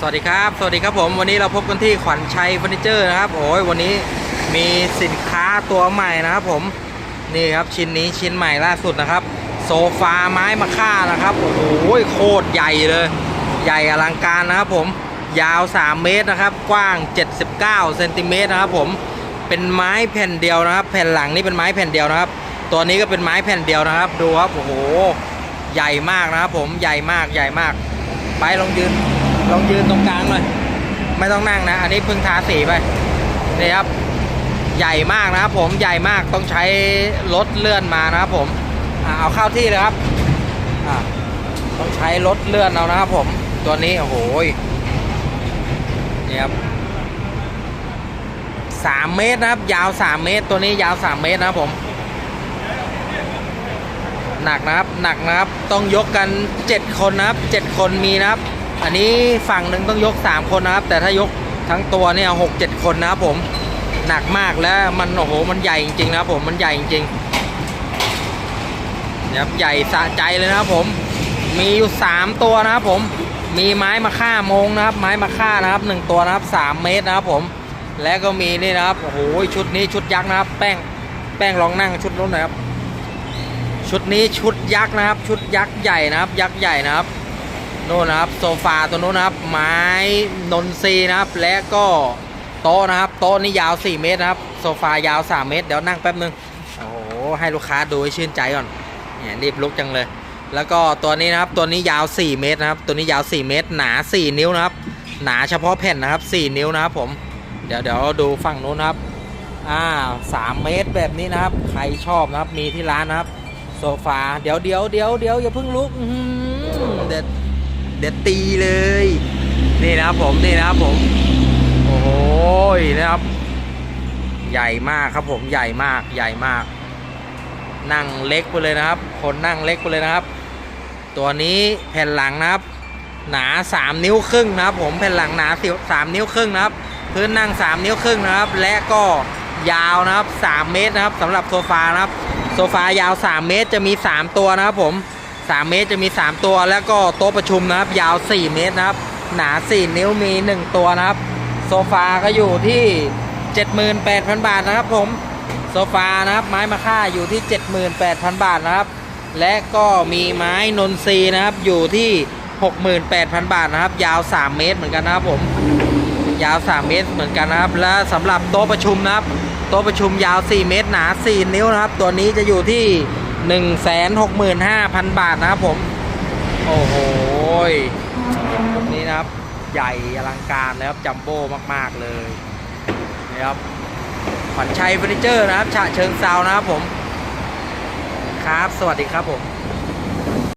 สวัสดีครับ สวัสดีครับผม วันนี้เราพบกันที่ขวัญชัยเฟอร์นิเจอร์นะครับ โอ้ยวันนี้มีสินค้าตัวใหม่นะครับผม นี่ครับชิ้นนี้ชิ้นใหม่ล่าสุดนะครับ โซฟาไม้มะค่านะครับ โอ้โหโคตรใหญ่เลย ใหญ่อลังการนะครับผม ยาว 3 เมตรนะครับ กว้าง 79เซนติเมตรนะครับผม เป็นไม้แผ่นเดียวนะครับ แผ่นหลังนี่เป็นไม้แผ่นเดียวนะครับ ตัวนี้ก็เป็นไม้แผ่นเดียวนะครับ ดูครับ โอ้โห ใหญ่มากนะครับผม ใหญ่มาก ใหญ่มาก ไปลองยืน ลองยืนตรงกลางหน่อยไม่ต้องนั่งนะ อันนี้เพิ่งทาสีไปนี่ครับ ใหญ่มากนะครับผมใหญ่มากต้องใช้รถเลื่อนมานะครับผมอเอาเข้าที่เลยครับต้องใช้รถเลื่อนเอานะครับผมตัวนี้โอ้โหยนี่ครับสามเมตรนะครับ ยาวสามเมตร ตัวนี้ยาวสามเมตรนะครับผม หนักนะครับหนักนะครับ ต้องยกกัน7คนนะครับ7คนมีนะครับ อันนี้ฝั่งหนึ่งต้องยก 3 คนนะครับ แต่ถ้ายกทั้งตัวเนี่ยหกเจ็ดคนนะครับผมหนักมากแล้วมันโอ้โหมันใหญ่จริงๆนะครับผมมันใหญ่จริงๆนะครับใหญ่สะใจเลยนะครับผม มีอยู่ 3 ตัวนะครับผมมีไม้มาฆ่ามงนะครับ ไม้มาฆ่านะครับ 1 ตัวนะครับ 3 เมตรนะครับผม และก็มีนี่นะครับโอ้โหชุดนี้ชุดยักษ์นะครับ แป้งแป้งลองนั่งชุดนู้นหน่อยครับ ชุดนี้ชุดยักษ์นะครับ ชุดยักษ์ใหญ่นะครับ ยักษ์ใหญ่นะครับ โน่นนะครับโซฟาตัวนู้นนะครับ ไม้นนทรีนะครับ และก็โต๊ะนะครับ โต๊ะนี่ยาว 4 เมตรนะครับ โซฟายาว 3 เมตร เดี๋ยวนั่งแป๊บนึงโอ้โหให้ลูกค้าดูให้ชื่นใจก่อนเนี่ยรีบลุกจังเลย แล้วก็ตัวนี้นะครับตัวนี้ยาว 4 เมตรนะครับ ตัวนี้ยาว 4 เมตร หนา 4 นิ้วนะครับ หนาเฉพาะแผ่นนะครับ 4 นิ้วนะครับ ผม เดี๋ยวเดี๋ยวดูฝั่งนู้นนะครับอ่าสามเมตรแบบนี้นะครับ ใครชอบนะครับมีที่ร้านนะครับ โซฟาเดี๋ยวเดี๋ยวเดี๋ยวเดี๋ยวอย่าเพิ่งลุกเด็ด เด็ดตีเลย นี่นะครับผมนี่นะครับผม โอ้โหนะครับ ใหญ่มากครับผมใหญ่มากใหญ่มาก นั่งเล็กไปเลยนะครับ คนนั่งเล็กไปเลยนะครับ ตัวนี้แผ่นหลังนะครับ หนา 3 นิ้วครึ่งนะครับ ผมแผ่นหลังหนา3นิ้วครึ่งนะครับ พื้นนั่ง 3 นิ้วครึ่งนะครับ และก็ยาวนะครับ 3 เมตรนะครับสำหรับโซฟานะครับ โซฟายาว 3 เมตรจะมี 3 ตัวนะครับผม 3 เมตรจะมี 3 ตัวแล้วก็โต๊ะประชุมนะครับ ยาว 4 เมตรนะครับ หนา 4 นิ้วมี 1 ตัวนะครับ โซฟาก็อยู่ที่ 78,000 บาทนะครับผมโซฟานะครับไม้มะค่าอยู่ที่ 78,000 บาทนะครับ และก็มีไม้นนทรีนะครับอยู่ที่ 68,000 บาทนะครับ ยาว 3 เมตรเหมือนกันนะครับผมยาว 3 เมตรเหมือนกันนะครับ และสำหรับโต๊ะประชุมนะครับโต๊ะประชุมยาว 4 เมตรหนา 4 นิ้วนะครับ ตัวนี้จะอยู่ที่ 165,000บาทนะครับผม โอ้โหตรงนี้นะครับ ใหญ่อลังการนะครับจัมโบ้มาก ๆ เลยนะครับขวัญชัยเฟอร์นิเจอร์นะครับฉะเชิงเซานะครับผม ครับ สวัสดีครับผม